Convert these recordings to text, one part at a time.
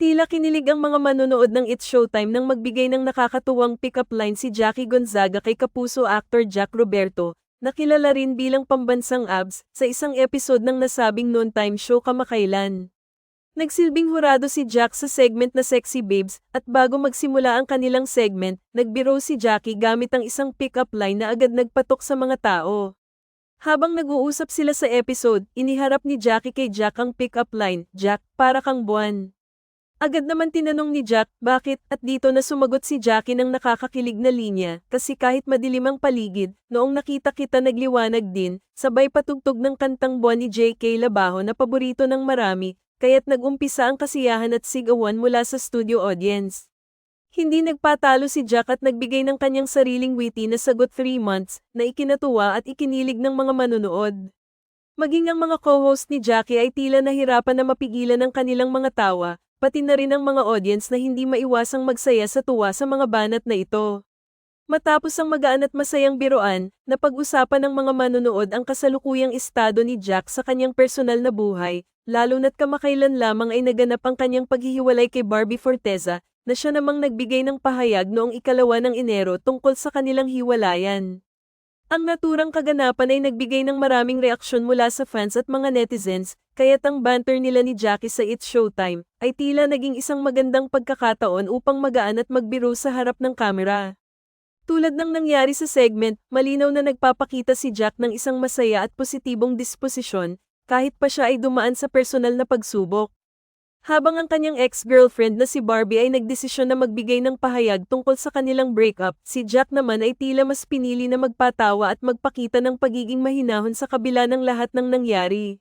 Tila kinilig ang mga manonood ng It's Showtime nang magbigay ng nakakatuwang pick-up line si Jackie Gonzaga kay kapuso actor Jack Roberto, na kilala rin bilang pambansang abs, sa isang episode ng nasabing noontime show kamakailan. Nagsilbing hurado si Jack sa segment na Sexy Babes, at bago magsimula ang kanilang segment, nagbiro si Jackie gamit ang isang pick-up line na agad nagpatok sa mga tao. Habang nag-uusap sila sa episode, iniharap ni Jackie kay Jack ang pick-up line, Jack, para kang buwan. Agad naman tinanong ni Jack, bakit, at dito na sumagot si Jackie ng nakakakilig na linya, kasi kahit madilim ang paligid, noong nakita kita nagliwanag din, sabay patugtog ng kantang buwan ni J.K. Labajo na paborito ng marami, kaya't nagumpisa ang kasiyahan at sigawan mula sa studio audience. Hindi nagpatalo si Jack at nagbigay ng kanyang sariling witty na sagot 3 months, na ikinatuwa at ikinilig ng mga manunood. Maging ang mga co-host ni Jackie ay tila nahirapan na mapigilan ang kanilang mga tawa, pati na rin ang mga audience na hindi maiwasang magsaya sa tuwa sa mga banat na ito. Matapos ang magaan at masayang biroan, napag-usapan ng mga manonood ang kasalukuyang estado ni Jack sa kanyang personal na buhay, lalo na't kamakailan lamang ay naganap ang kanyang paghihiwalay kay Barbie Forteza, na siya namang nagbigay ng pahayag noong ikalawa ng Enero tungkol sa kanilang hiwalayan. Ang naturang kaganapan ay nagbigay ng maraming reaksyon mula sa fans at mga netizens, kaya't ang banter nila ni Jackie sa It's Showtime ay tila naging isang magandang pagkakataon upang magaan at magbiro sa harap ng kamera. Tulad ng nangyari sa segment, malinaw na nagpapakita si Jack ng isang masaya at positibong disposisyon, kahit pa siya ay dumaan sa personal na pagsubok. Habang ang kanyang ex-girlfriend na si Barbie ay nagdesisyon na magbigay ng pahayag tungkol sa kanilang breakup, si Jack naman ay tila mas pinili na magpatawa at magpakita ng pagiging mahinahon sa kabila ng lahat ng nangyari.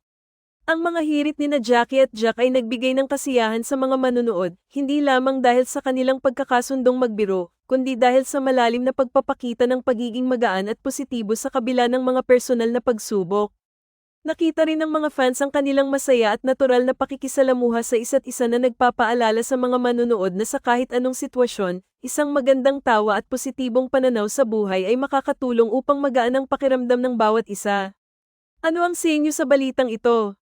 Ang mga hirit ni na Jackie at Jack ay nagbigay ng kasiyahan sa mga manunood, hindi lamang dahil sa kanilang pagkakasundong magbiro, kundi dahil sa malalim na pagpapakita ng pagiging magaan at positibo sa kabila ng mga personal na pagsubok. Nakita rin ng mga fans ang kanilang masaya at natural na pakikisalamuha sa isa't isa na nagpapaalala sa mga manunood na sa kahit anong sitwasyon, isang magandang tawa at positibong pananaw sa buhay ay makakatulong upang magaan ang pakiramdam ng bawat isa. Ano ang sa inyo sa balitang ito?